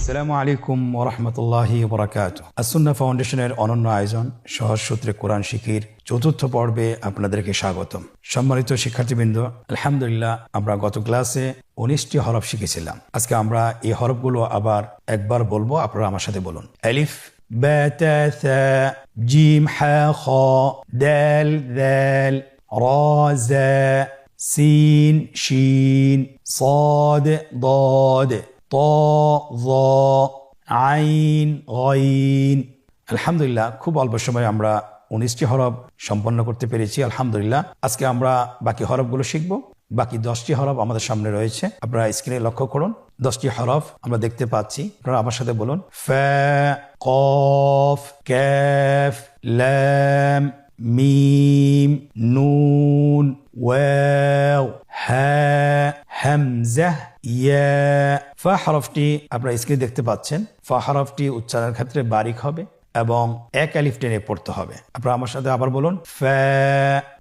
আসসালামু আলাইকুম ওরহমতুল্লাহি বরাকাত আসুন্না ফাউন্ডেশনের অনন্য আয়োজন সহজ সূত্রে কোরআন শিখির চতুর্থ পর্বে আপনাদেরকে স্বাগতম সম্মানিত শিক্ষার্থীবৃন্দ আলহামদুলিল্লাহ আমরা গত ক্লাসে উনিশটি হরফ শিখেছিলাম আজকে আমরা এই হরফগুলো আবার একবার বলবো আপনারা আমার সাথে বলুন আলিফ با تا ثا جيم حا خا دال ذال را زا سين شين صاد ضاد ত আইন অইন আলহামদুলিল্লাহ, খুব অল্প সময় আমরা উনিশটি হরফ সম্পন্ন করতে পেরেছি, আলহামদুলিল্লাহ। আজকে আমরা বাকি হরফগুলো শিখব। বাকি দশটি হরফ আমাদের সামনে রয়েছে। আপনারা স্ক্রিনে লক্ষ্য করুন, দশটি হরফ আমরা দেখতে পাচ্ছি। আপনারা আমার সাথে বলুন কফ ক্যাফ, ল্যাম, মিম, নুন, ওয়াও, হ্যা, হামজা, ইয়া ফা হরফটি আপনারা স্ক্রিনে দেখতে পাচ্ছেন। ফা হরফটি উচ্চারণের ক্ষেত্রে বারিক হবে এবং এক আলিফ টেনে পড়তে হবে। আপনারা আমার সাথে আবার বলুন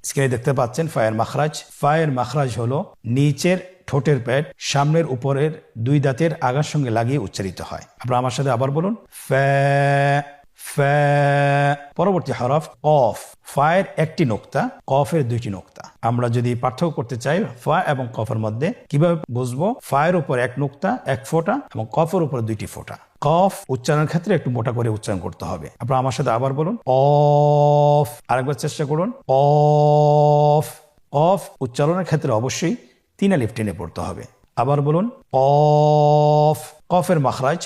স্ক্রিনে দেখতে পাচ্ছেন ফায়ের মাখরাজ। ফায়ের মাখরাজ হলো নিচের ঠোঁটের প্যাট সামনের উপরের দুই দাঁতের আগার সঙ্গে লাগিয়ে উচ্চারিত হয়। আপনারা আমার সাথে আবার বলুন ফা ফা পরবর্তী হরফ অফ ফায়ের একটি নোক্তা, কফের দুইটি নোক্তা। আমরা যদি পার্থক্য করতে চাই, ফা এবং কফের মধ্যে, কীভাবে বুঝব? ফায়ের উপর এক নোক্তা, এক ফোঁটা এবং কফের উপর দুইটি ফোঁটা। কফ উচ্চারণের ক্ষেত্রে একটু মোটা করে উচ্চারণ করতে হবে। আপনারা আমার সাথে আবার বলুন অফ আরেকবার চেষ্টা করুন অফ অফ উচ্চারণের ক্ষেত্রে অবশ্যই তিন আলিফ টেনে পড়তে হবে। আবার বলুন অফ কফের মাখরাজ,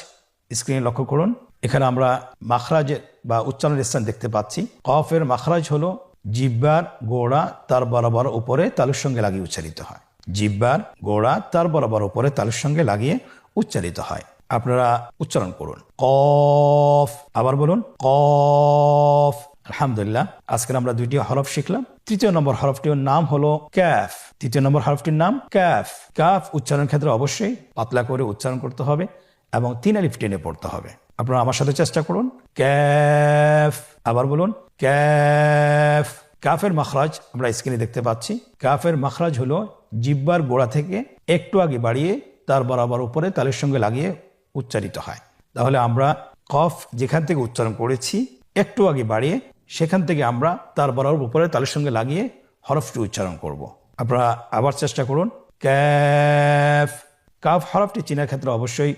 স্ক্রিনে লক্ষ্য করুন এখানে আমরা মাখরাজের বা উচ্চারণের স্থান দেখতে পাচ্ছি। কফের মাখরাজ হলো জিব্বার গোড়া তার বরাবর উপরে তালুর সঙ্গে লাগিয়ে উচ্চারিত হয়। জিব্বার গোড়া তার বরাবর উপরে তালুর সঙ্গে লাগিয়ে উচ্চারিত হয়। আপনারা উচ্চারণ করুন। কফ, আবার বলুন, কফ। আলহামদুলিল্লাহ, আজকের আমরা দুইটি হরফ শিখলাম। তৃতীয় নম্বর হরফটির নাম হলো ক্যাফ। তৃতীয় নম্বর হরফটির নাম ক্যাফ। ক্যাফ উচ্চারণ ক্ষেত্রে অবশ্যই পাতলা করে উচ্চারণ করতে হবে এবং তিন আলিফ টেনে পড়তে হবে। আপনারা আমার সাথে চেষ্টা করুন। ক্যাফ, আবার বলুন, ক্যাফ। কাফের মাখরাজ আমরা স্ক্রিনে দেখতে পাচ্ছি। কাফের মাখরাজ হলো জিব্বার গোড়া থেকে একটু আগে বাড়িয়ে তার বরাবর উপরে তালের সঙ্গে লাগিয়ে উচ্চারিত হয়। তাহলে আমরা কফ যেখান থেকে উচ্চারণ করেছি, একটু আগে বাড়িয়ে সেখান থেকে আমরা তার বরাবর উপরে তালের সঙ্গে লাগিয়ে হরফটি উচ্চারণ করব। আপনারা আবার চেষ্টা করুন। ক্যাফ। কাফ হরফটি চেনার ক্ষেত্রে অবশ্যই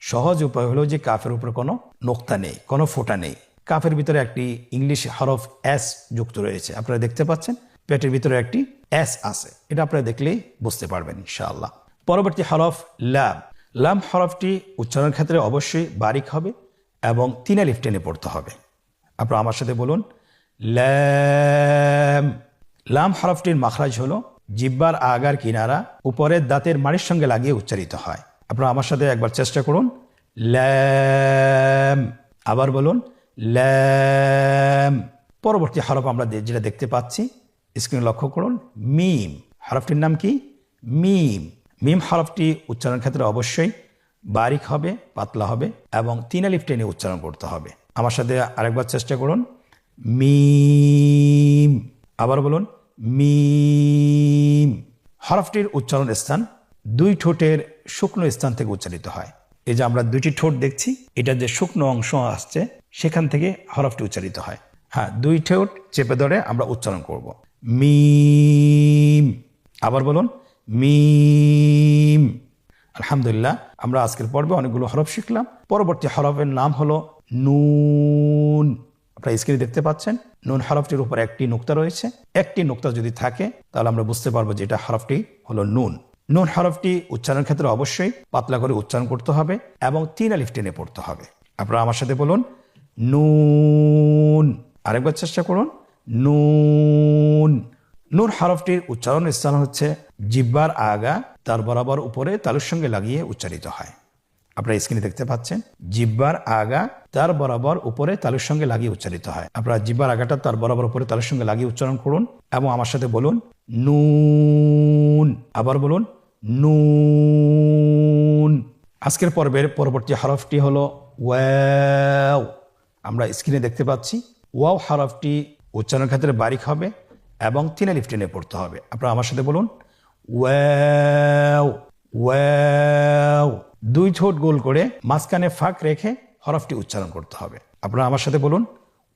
সহজ উপায় হলো যে কাফের উপরে কোনো নোক্তা নেই, কোনো ফোঁটা নেই। কাফের ভিতরে একটি ইংলিশ হরফ এস যুক্ত রয়েছে। আপনারা দেখতে পাচ্ছেন, পেটের ভিতরে একটি এস আছে। এটা আপনারা দেখলেই বুঝতে পারবেন, ইনশাআল্লাহ। পরবর্তী হরফ লাম। লাম হরফটি উচ্চারণের ক্ষেত্রে অবশ্যই বারিক হবে এবং তিন আলিফ টেনে পড়তে হবে। আপনারা আমার সাথে বলুন ল্যাম লাম হরফটির মাখরাজ হলো জিব্বার আগার কিনারা উপরের দাঁতের মাড়ির সঙ্গে লাগিয়ে উচ্চারিত হয়। আপনারা আমার সাথে একবার চেষ্টা করুন। ল্যাম, আবার বলুন, ল্যাম। পরবর্তী হরফ আমরা যেটা দেখতে পাচ্ছি স্ক্রিনে লক্ষ্য করুন, মিম। হরফটির নাম কি? মিম। মিম হরফটি উচ্চারণের ক্ষেত্রে অবশ্যই বারিক হবে, পাতলা হবে এবং তিন আলিফ টেনে উচ্চারণ করতে হবে। আমার সাথে আরেকবার চেষ্টা করুন। মিম, আবার বলুন, মিম। হরফটির উচ্চারণ স্থান দুই ঠোঁটের শুকনো স্থান থেকে উচ্চারিত হয়। এই যে আমরা দুইটি ঠোঁট দেখছি, এটা যে শুকনো অংশ আসছে, সেখান থেকে হরফটি উচ্চারিত হয়। হ্যাঁ দুই ঠোঁট চেপে ধরে আমরা উচ্চারণ করব। মিম। আবার বলুন, মিম। আলহামদুলিল্লাহ, আমরা আজকের পর্বে অনেকগুলো হরফ শিখলাম। পরবর্তী হরফের নাম হলো নুন। আপনারা স্ক্রিনে দেখতে পাচ্ছেন, নুন হরফটির উপর একটি নুক্তা রয়েছে। একটি নুক্তা যদি থাকে, তাহলে আমরা বুঝতে পারব যে এটা হরফটি হলো নুন। নুন হরফটি উচ্চারণের ক্ষেত্রে অবশ্যই পাতলা করে উচ্চারণ করতে হবে এবং তিন আলিফ টেনে পড়তে হবে। আপনারা আমার সাথে বলুন, নুন। আরেকবার চেষ্টা করুন, নুন। নুন হরফটির উচ্চারণ স্থান হচ্ছে জিব্বার আগা, তার বরাবর উপরে তালুর সঙ্গে লাগিয়ে উচ্চারিত হয়। আপনারা স্ক্রিনে দেখতে পাচ্ছেন, জিব্বার আগা, তার বরাবর উপরে তালুর সঙ্গে লাগিয়ে উচ্চারিত হয়। আপনারা জিব্বার আগাটা তার বরাবর উপরে তালুর সঙ্গে লাগিয়ে উচ্চারণ করুন এবং আমার সাথে বলুন, নুন। আবার বলুন নুন। আজকের পর্বের পরবর্তী হরফটি হল ওয়াও। আমরা স্ক্রিনে দেখতে পাচ্ছি, ওয়াও হরফটি উচ্চারণ ক্ষেত্রে বারিক হবে এবং তিন আলিফ টেনে পড়তে হবে। আপনারা আমার সাথে বলুন, ওয়াও ওয়াও। দুই ঠোঁট গোল করে মাঝখানে ফাঁক রেখে হরফটি উচ্চারণ করতে হবে। আপনারা আমার সাথে বলুন,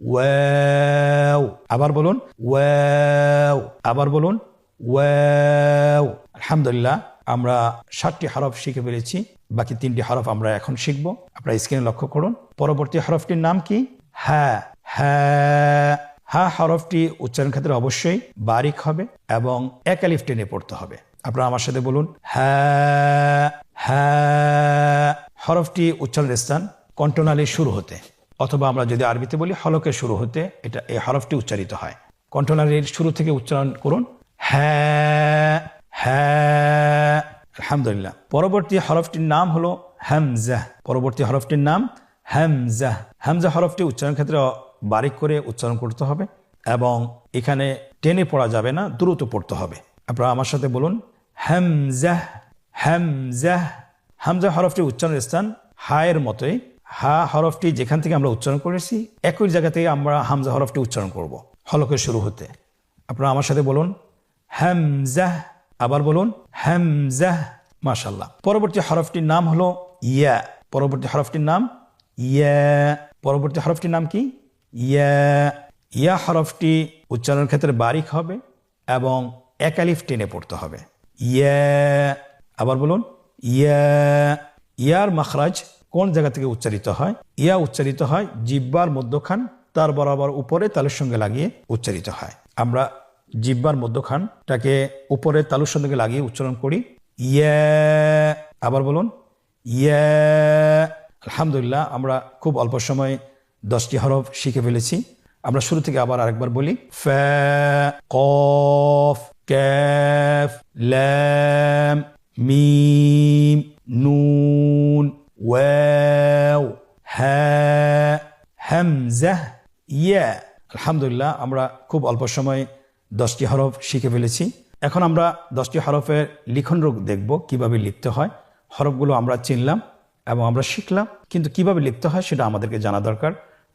ওয়াও। আবার বলুন, ওয়াও। আবার বলুন, ওয়াও। আলহামদুলিল্লাহ। আমরা ষাটটি হরফ শিখে ফেলেছি, বাকি তিনটি হরফ আমরা এখন শিখব। আপনারা স্ক্রিনে লক্ষ্য করুন। পরবর্তী হরফটির নাম কি? হ্যাঁ হ্যাঁ হা হরফটি উচ্চারণ ক্ষেত্রে অবশ্যই বারিক হবে এবং একালিফ টেনে পড়তে হবে। আপনারা আমার সাথে বলুন হ্যাঁ হ্যাঁ হরফটি উচ্চারণের স্থান কণ্ঠনালীর শুরু হতে, অথবা আমরা যদি আরবিতে বলি হলকের শুরু হতে, এটা, এই হরফটি উচ্চারিত হয়। কণ্ঠনালীর শুরু থেকে উচ্চারণ করুন হ্যাঁ হ্যাঁ। আলহামদুলিল্লাহ। পরবর্তী হরফটির নাম হলো হামজা। পরবর্তী হরফটির নাম হামজা। হামজা হরফটি উচ্চারণ ক্ষেত্রে বারিক করে উচ্চারণ করতে হবে এবং এখানে টেনে পড়া যাবে না, দ্রুত পড়তে হবে। আপনারা আমার সাথে বলুন, হামজা হামজা। হামজা হরফটি উচ্চারণের স্থান হায়ের মতোই। হা হরফটি যেখান থেকে আমরা উচ্চারণ করেছি, একই জায়গা থেকে আমরা হামজা হরফটি উচ্চারণ করব। হলকের শুরু হতে। আপনারা আমার সাথে বলুন, হামজা আবার বলুন হামজা মাশাল্লাহ পরবর্তী হরফটির নাম হলো ইয়া। পরবর্তী হরফটির নাম ইয়া। পরবর্তী হরফটির নাম কি? ইয়া। ইয়া হরফটি উচ্চারণের ক্ষেত্রে বারিক হবে এবং একালিফ টেনে পড়তে হবে। ইয়া। আবার বলুন, ইয়া। ইয়ার মাখরাজ কোন জায়গা থেকে উচ্চারিত হয়? ইয়া উচ্চারিত হয় জিব্বার মধ্যখান, তার বরাবর উপরে তালের সঙ্গে লাগিয়ে উচ্চারিত হয়। আমরা জিব্বার মধ্যখানটাকে উপরে তালুর সঙ্গে লাগিয়ে উচ্চারণ করি। ইয়া, আবার বলুন। ইয়া, আলহামদুলিল্লাহ, আমরা খুব অল্প সময় দশটি হরফ শিখে ফেলেছি। আমরা শুরু থেকে আবার আরেকবার বলি। ফা, কফ, ক্যাফ, ল্যাম, মিম, নুন, ওয়াও হ্যাঁ হামজাহ, ইয়া। আলহামদুলিল্লাহ, আমরা খুব অল্প সময় দশটি হরফ শিখে ফেলেছি। এখন আমরা দশটি হরফের লিখন রূপ দেখব, কীভাবে লিখতে হয়। হরফগুলো আমরা চিনলাম এবং আমরা শিখলাম, কিন্তু কীভাবে লিখতে হয় সেটা আমাদেরকে জানা দরকার।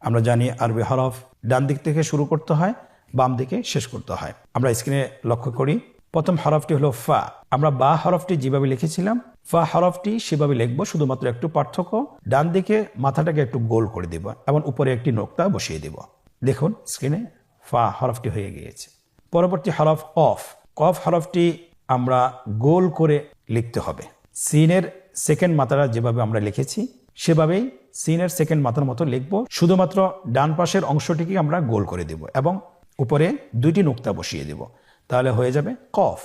আমরা জানি আরবি হরফ ডান দিক থেকে শুরু করতে হয়, বাম দিকে শেষ করতে হয়। আমরা স্ক্রিনে লক্ষ্য করি, প্রথম হরফটি হলো ফা। আমরা বা হরফটি যেভাবে লিখেছিলাম, ফা হরফটি সেভাবে লিখব, শুধুমাত্র একটু পার্থক্য, ডান দিকে মাথাটাকে একটু গোল করে দেব এবং উপরে একটি নোক্তা বসিয়ে দেব। দেখুন, স্ক্রিনে ফা হরফটি হয়ে গিয়েছে। পরবর্তী হরফ অফ কফ হরফটি আমরা গোল করে লিখতে হবে। সিনের সেকেন্ড মাথাটা যেভাবে আমরা লিখেছি, সেভাবেই সিনের সেকেন্ড মাথার মতো লিখব। শুধুমাত্র ডান পাশের অংশটিকে আমরা গোল করে দেব এবং উপরে দুইটি নোক্তা বসিয়ে দেব। তাহলে হয়ে যাবে কফ।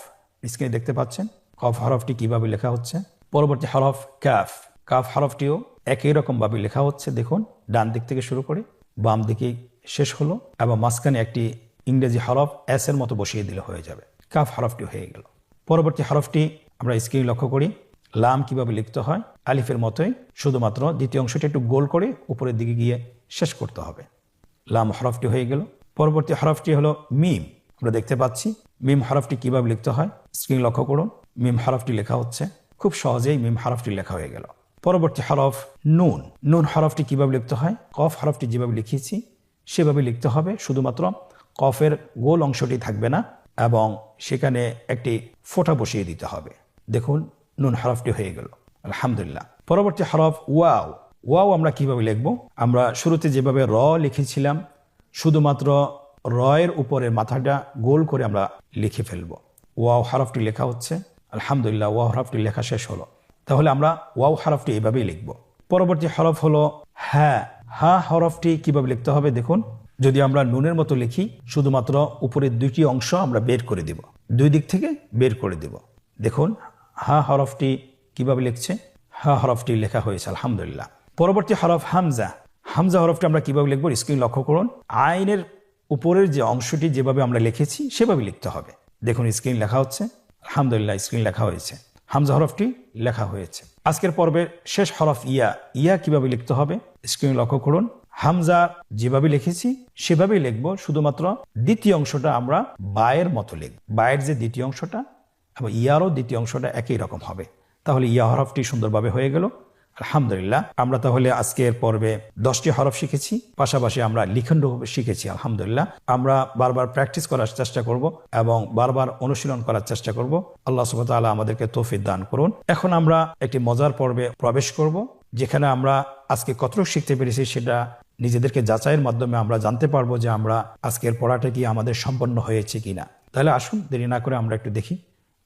স্ক্রিনে দেখতে পাচ্ছেন কফ হরফটি কীভাবে লেখা হচ্ছে? পরবর্তী হরফ কাফ। কাফ হরফটিও একই রকমভাবে লেখা হচ্ছে। দেখুন, ডান দিক থেকে শুরু করে বাম দিকে শেষ হলো এবং মাঝখানে একটি ইংরেজি হরফ এস এর মতো বসিয়ে দিলে হয়ে যাবে। কাফ হরফটি হয়ে গেল। পরবর্তী হরফটি আমরা স্ক্রিনে লক্ষ্য করি। লাম কীভাবে লিখতে হয়? আলিফের মতোই। শুধুমাত্র দ্বিতীয় অংশটি একটু গোল করে উপরের দিকে গিয়ে শেষ করতে হবে। লাম হরফটি হয়ে গেল। পরবর্তী হরফটি হলো মিম। আমরা দেখতে পাচ্ছি মিম হরফটি কীভাবে লিখতে হয়? স্ক্রিন লক্ষ্য করুন। মিম হরফটি লেখা হচ্ছে। খুব সহজেই মিম হরফটি লেখা হয়ে গেল। পরবর্তী হরফ নুন। নুন হরফটি কীভাবে লিখতে হয়? কফ হরফটি যেভাবে লিখিয়েছি, সেভাবে লিখতে হবে। শুধুমাত্র কফের গোল অংশটি থাকবে না এবং সেখানে একটি ফোঁটা বসিয়ে দিতে হবে। দেখুন, নুন হরফটি হয়ে গেল। আলহামদুলিল্লাহ। পরবর্তী হরফ ওয়াও। ওয়াও আমরা কীভাবে লিখব? আমরা শুরুতে যেভাবে র লিখেছিলাম, শুধুমাত্র রয়ের উপরে মাথাটা গোল করে আমরা লিখে ফেলব। ওয়াও হরফটি লেখা হচ্ছে। আলহামদুলিল্লাহ, ওয়াও হরফটি লেখা শেষ হলো। তাহলে আমরা ওয়াও হরফটি এভাবেই লিখব। পরবর্তী হরফ হলো হ্যাঁ। হা হরফটি কীভাবে লিখতে হবে? দেখুন। যদি আমরা নুনের মতো লিখি, শুধুমাত্র উপরের দুইটি অংশ আমরা বের করে দেব। দুই দিক থেকে বের করে দেব। দেখুন, হা হরফটি কীভাবে লিখছে? হা হরফটি লেখা হয়েছে, আলহামদুলিল্লাহ। পরবর্তী হরফ হামজা। হামজা হরফটি আমরা কীভাবে লিখব? স্ক্রিন লক্ষ্য করুন। আইনের উপরের যে অংশটি যেভাবে আমরা লিখেছি, সেভাবে লিখতে হবে। দেখুন, স্ক্রিন লেখা হচ্ছে। আলহামদুলিল্লাহ, স্ক্রিন লেখা হয়েছে। হামজা হরফটি লেখা হয়েছে। আজকের পর্বের শেষ হরফ ইয়া। ইয়া কীভাবে লিখতে হবে? স্ক্রিন লক্ষ্য করুন। হামজা যেভাবে লিখেছি, সেভাবেই লিখব। শুধুমাত্র দ্বিতীয় অংশটা আমরা বায়ের মতো লিখব। বায়ের যে দ্বিতীয় অংশটা এবং ইয়ারও দ্বিতীয় অংশটা একই রকম হবে। তাহলে ইয়া হরফটি সুন্দরভাবে হয়ে গেল। আলহামদুলিল্লাহ। আমরা তাহলে আজকের পর্বে দশটি হরফ শিখেছি। পাশাপাশি আমরা লিখন শিখেছি, আলহামদুলিল্লাহ। আমরা বারবার প্র্যাকটিস করার চেষ্টা করব এবং বারবার অনুশীলন করার চেষ্টা করব। আল্লাহ সুবাহ আমাদেরকে তৌফিক দান করুন। এখন আমরা একটি মজার পর্বে প্রবেশ করব, যেখানে আমরা আজকে কতটুকু শিখতে পেরেছি সেটা নিজেদেরকে যাচাইয়ের মাধ্যমে আমরা জানতে পারব যে আমরা আজকের পড়াটা কি আমাদের সম্পন্ন হয়েছে কিনা। তাহলে আসুন দেরি না করে আমরা একটু দেখি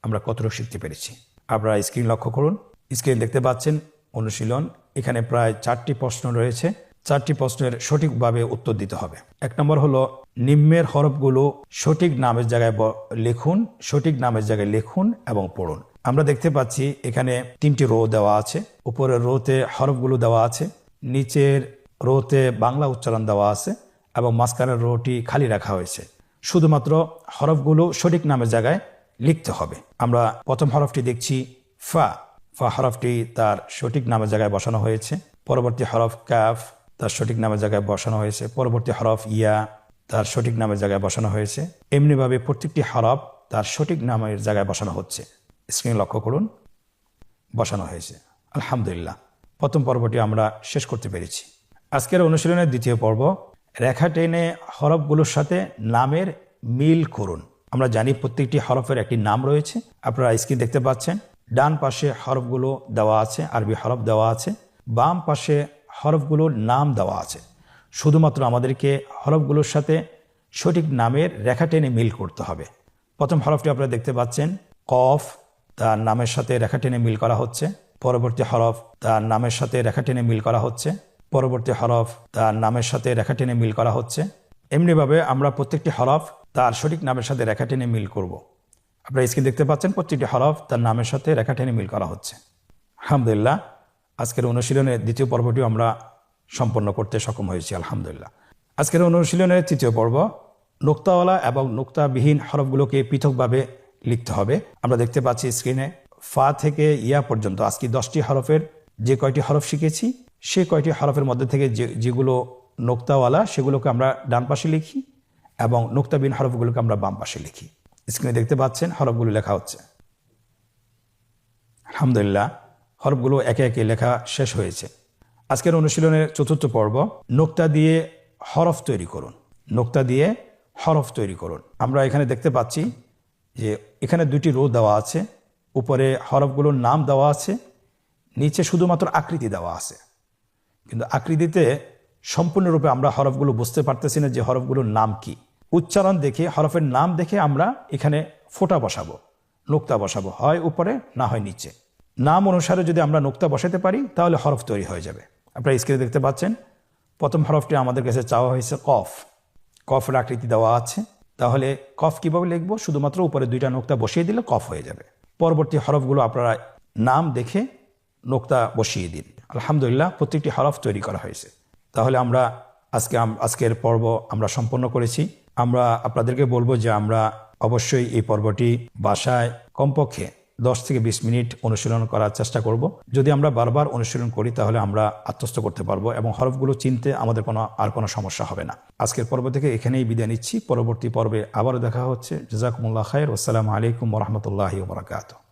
আমরা কতটুকু শিখতে পেরেছি। আপনারা স্ক্রিন লক্ষ্য করুন। স্ক্রিন দেখতে পাচ্ছেন অনুশীলন। এখানে প্রায় চারটি প্রশ্ন রয়েছে। চারটি প্রশ্নের সঠিকভাবে উত্তর দিতে হবে। এক নম্বর হলো, নিম্নের হরফগুলো সঠিক নামের জায়গায় লিখুন, সঠিক নামের জায়গায় লিখুন এবং পড়ুন। আমরা দেখতে পাচ্ছি এখানে তিনটি রো দেওয়া আছে। উপরের রোতে হরফগুলো দেওয়া আছে। নিচের রোতে বাংলা উচ্চারণ দেওয়া আছে এবং মাঝখানের রোটি খালি রাখা হয়েছে। শুধুমাত্র হরফগুলো সঠিক নামের জায়গায় লিখতে হবে। আমরা প্রথম হরফটি দেখছি ফা। ফা হরফটি তার সঠিক নামের জায়গায় বসানো হয়েছে। পরবর্তী হরফ কাফ তার সঠিক নামের জায়গায় বসানো হয়েছে। পরবর্তী হরফ ইয়া তার সঠিক নামের জায়গায় বসানো হয়েছে। এমনিভাবে প্রত্যেকটি হরফ তার সঠিক নামের জায়গায় বসানো হচ্ছে। স্ক্রিন লক্ষ্য করুন, বসানো হয়েছে। আলহামদুলিল্লাহ। প্রথম পর্বটি আমরা শেষ করতে পেরেছি। আজকের অনুশীলনের দ্বিতীয় পর্ব, রেখা টেনে হরফগুলোর সাথে নামের মিল করুন। আমরা জানি প্রত্যেকটি হরফের একটি নাম রয়েছে। আপনারা স্ক্রিন দেখতে পাচ্ছেন, ডান পাশে হরফগুলো দেওয়া আছে, আরবি হরফ দেওয়া আছে, বাম পাশে হরফগুলোর নাম দেওয়া আছে। শুধুমাত্র আমাদেরকে হরফগুলোর সাথে সঠিক নামের রেখা টেনে মিল করতে হবে। প্রথম হরফটি আপনারা দেখতে পাচ্ছেন, কফ, তার নামের সাথে রেখা টেনে মিল করা হচ্ছে। পরবর্তী হরফ, তার নামের সাথে রেখা টেনে মিল করা হচ্ছে। পরবর্তী হরফ তার নামের সাথে রেখা টেনে মিল করা হচ্ছে। এমনিভাবে আমরা প্রত্যেকটি হরফ তার সঠিক নামের সাথে রেখা টেনে মিল করব। আপনারা স্ক্রিন দেখতে পাচ্ছেন প্রত্যেকটি হরফ তার নামের সাথে রেখা টেনে মিল করা হচ্ছে। আলহামদুলিল্লাহ, আজকের অনুশীলনের দ্বিতীয় পর্বটিও আমরা সম্পন্ন করতে সক্ষম হয়েছি, আলহামদুলিল্লাহ। আজকের অনুশীলনের তৃতীয় পর্ব, নোক্তাওয়ালা এবং নোক্তাবিহীন হরফগুলোকে পৃথকভাবে লিখতে হবে। আমরা দেখতে পাচ্ছি স্ক্রিনে ফা থেকে ইয়া পর্যন্ত। আজকে দশটি হরফের যে কয়টি হরফ শিখেছি সেই কয়টি হরফের মধ্যে থেকে যে, যেগুলো নোক্তাওয়ালা, সেগুলোকে আমরা ডান পাশে লিখি এবং নোক্তাবিহীন হরফগুলোকে আমরা বাম পাশে লিখি। স্ক্রিনে দেখতে পাচ্ছেন, হরফগুলো লেখা হচ্ছে। আলহামদুলিল্লাহ, হরফগুলো একে একে লেখা শেষ হয়েছে। আজকের অনুশীলনের চতুর্থ পর্ব, নোক্তা দিয়ে হরফ তৈরি করুন। নোক্তা দিয়ে হরফ তৈরি করুন। আমরা এখানে দেখতে পাচ্ছি যে, এখানে দুটি রো দেওয়া আছে। উপরে হরফগুলোর নাম দেওয়া আছে, নিচে শুধুমাত্র আকৃতি দেওয়া আছে। কিন্তু আকৃতিতে সম্পূর্ণরূপে আমরা হরফগুলো বুঝতে পারতেছি না যে হরফগুলোর নাম কি। উচ্চারণ দেখে, হরফের নাম দেখে আমরা এখানে ফোঁটা বসাবো, নোক্তা বসাবো, হয় উপরে না হয় নিচে। নাম অনুসারে যদি আমরা নোক্তা বসাতে পারি, তাহলে হরফ তৈরি হয়ে যাবে। আপনারা স্ক্রিনে দেখতে পাচ্ছেন, প্রথম হরফটি আমাদের কাছে চাওয়া হয়েছে কফ। কফের আকৃতি দেওয়া আছে। তাহলে কফ কীভাবে লিখব? শুধুমাত্র উপরে দুইটা নোক্তা বসিয়ে দিলে কফ হয়ে যাবে। পরবর্তী হরফগুলো আপনারা নাম দেখে নোক্তা বসিয়ে দিন। আলহামদুলিল্লাহ প্রত্যেকটি হরফ তৈরি করা হয়েছে। তাহলে আমরা আজকে আজকের পর্ব আমরা সম্পন্ন করেছি। আমরা আপনাদেরকে বলব যে আমরা অবশ্যই এই পর্বটি বাসায় কমপক্ষে দশ থেকে বিশ মিনিট অনুশীলন করার চেষ্টা করব। যদি আমরা বারবার অনুশীলন করি, তাহলে আমরা আত্মস্থ করতে পারব এবং হরফগুলো চিনতে আমাদের কোনো, আর কোনো সমস্যা হবে না। আজকের পর্ব থেকে এখানেই বিদায় নিচ্ছি। পরবর্তী পর্বে আবারও দেখা হচ্ছে। জাজাকুমুল্লাহ খায়ের। আসসালামু আলাইকুম রহমতুল্লাহি ওবরাকাতু